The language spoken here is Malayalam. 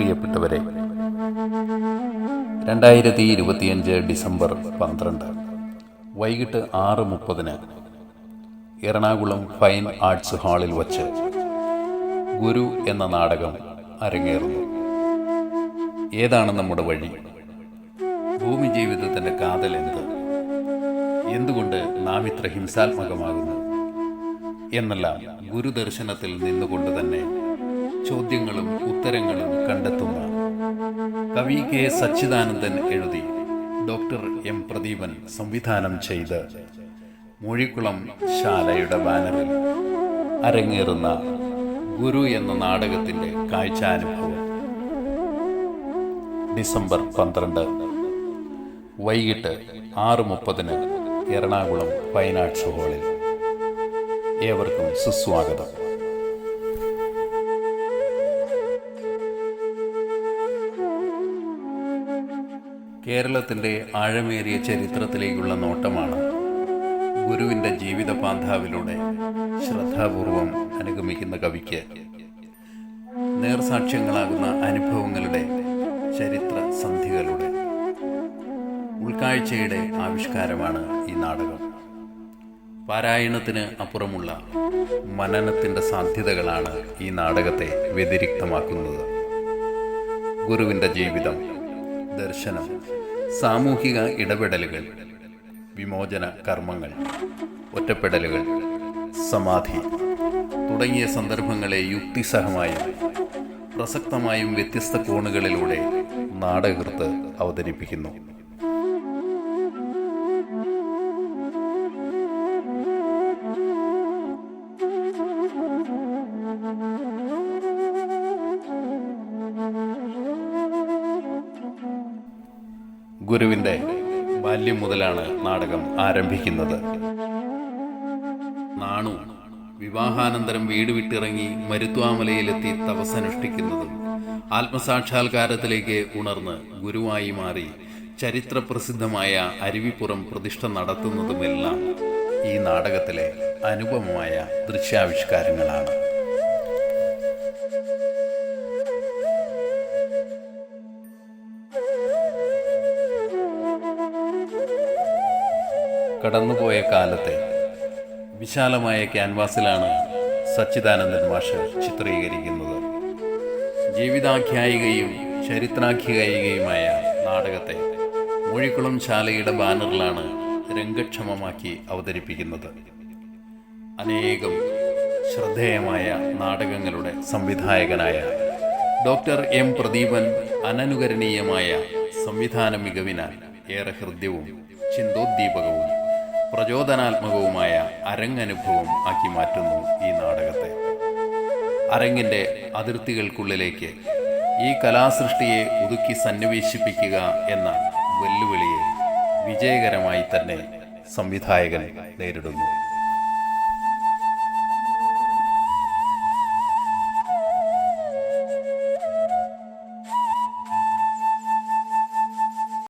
പ്രിയപ്പെട്ടവരെ രണ്ടായിരത്തി ഇരുപത്തിയഞ്ച് ഡിസംബർ പന്ത്രണ്ട് വൈകിട്ട് ആറ് മുപ്പതിന് എറണാകുളം ഫൈൻ ആർട്സ് ഹാളിൽ വച്ച് ഗുരു എന്ന നാടകം അരങ്ങേറുന്നു. ഏതാണ് നമ്മുടെ വഴി? ഭൂമി ജീവിതത്തിന്റെ കാതൽ എന്ത്? എന്തുകൊണ്ട് നാം ഇത്ര ഹിംസാത്മകമാകുന്നു? എന്നെല്ലാം ഗുരുദർശനത്തിൽ നിന്നുകൊണ്ട് തന്നെ ചോദ്യങ്ങളും ഉത്തരങ്ങളും കവി കെ സച്ചിദാനന്ദൻ എഴുതി. ഡോക്ടർ എം പ്രദീപൻ സംവിധാനം ചെയ്ത് മൂഴിക്കുളം ശാലയുടെ ബാനറിൽ അരങ്ങേറുന്ന ഗുരു എന്ന നാടകത്തിന്റെ കാഴ്ചാനുഭവം. ഡിസംബർ പന്ത്രണ്ട്. വൈകിട്ട് ആറ് മുപ്പതിന് എറണാകുളം ഫൈൻ ആർട്സ് ഹാളിൽ ഏവർക്കും സുസ്വാഗതം. കേരളത്തിന്റെ ആഴമേറിയ ചരിത്രത്തിലേക്കുള്ള നോട്ടമാണ് ഗുരുവിന്റെ ജീവിത പാന്ധാവിലൂടെ ശ്രദ്ധാപൂർവം അനുഗമിക്കുന്ന കവിക്ക് നേർസാക്ഷ്യങ്ങളാകുന്ന അനുഭവങ്ങളുടെ ചരിത്ര സന്ധികളുടെ ഉൾക്കാഴ്ചയുടെ ആവിഷ്കാരമാണ് ഈ നാടകം. പാരായണത്തിന് അപ്പുറമുള്ള മനനത്തിന്റെ സാധ്യതകളാണ് ഈ നാടകത്തെ വ്യതിരിക്തമാക്കുന്നത്. ഗുരുവിന്റെ ജീവിതം ദർശനം സാമൂഹിക ഇടപെടലുകൾ വിമോചന കർമ്മങ്ങൾ ഒറ്റപ്പെടലുകൾ സമാധി തുടങ്ങിയ സന്ദർഭങ്ങളെ യുക്തിസഹമായും പ്രസക്തമായും വ്യത്യസ്ത കോണുകളിലൂടെ നാടകൃത്ത് അവതരിപ്പിക്കുന്നു. ഗുരുവിന്റെ ബാല്യം മുതലാണ് നാടകം ആരംഭിക്കുന്നത്. നാണു വിവാഹാനന്തരം വീട് വിട്ടിറങ്ങി മരുത്വാമലയിലെത്തി തപസ്സനുഷ്ഠിക്കുന്നതും ആത്മസാക്ഷാത്കാരത്തിലേക്ക് ഉണർന്ന് ഗുരുവായി മാറി ചരിത്രപ്രസിദ്ധമായ അരുവിപ്പുറം പ്രതിഷ്ഠ നടത്തുന്നതുമെല്ലാം ഈ നാടകത്തിലെ അനുപമമായ ദൃശ്യാവിഷ്കാരങ്ങളാണ്. കടന്നുപോയ കാലത്തെ വിശാലമായ ക്യാൻവാസിലാണ് സച്ചിദാനന്ദൻ മാഷ് ചിത്രീകരിക്കുന്നത്. ജീവിതാഖ്യായികയും ചരിത്രാഖ്യായികയുമായ നാടകത്തെ മൂഴിക്കുളം ശാലയുടെ ബാനറിലാണ് രംഗക്ഷമമാക്കി അവതരിപ്പിക്കുന്നത്. അനേകം ശ്രദ്ധേയമായ നാടകങ്ങളുടെ സംവിധായകനായ ഡോക്ടർ എം പ്രദീപൻ അനനുകരണീയമായ സംവിധാന മികവിനാൽ ഏറെ ഹൃദ്യവും ചിന്തോദ്ദീപകവും പ്രചോദനാത്മകവുമായ അരങ്ങനുഭവം ആക്കി മാറ്റുന്നു ഈ നാടകത്തെ. അരങ്ങിന്റെ അതിർത്തികൾക്കുള്ളിലേക്ക് ഈ കലാസൃഷ്ടിയെ ഒതുക്കി സന്നിവേശിപ്പിക്കുക എന്ന വെല്ലുവിളിയെ വിജയകരമായി തന്നെ സംവിധായകൻ നേരിടുന്നു.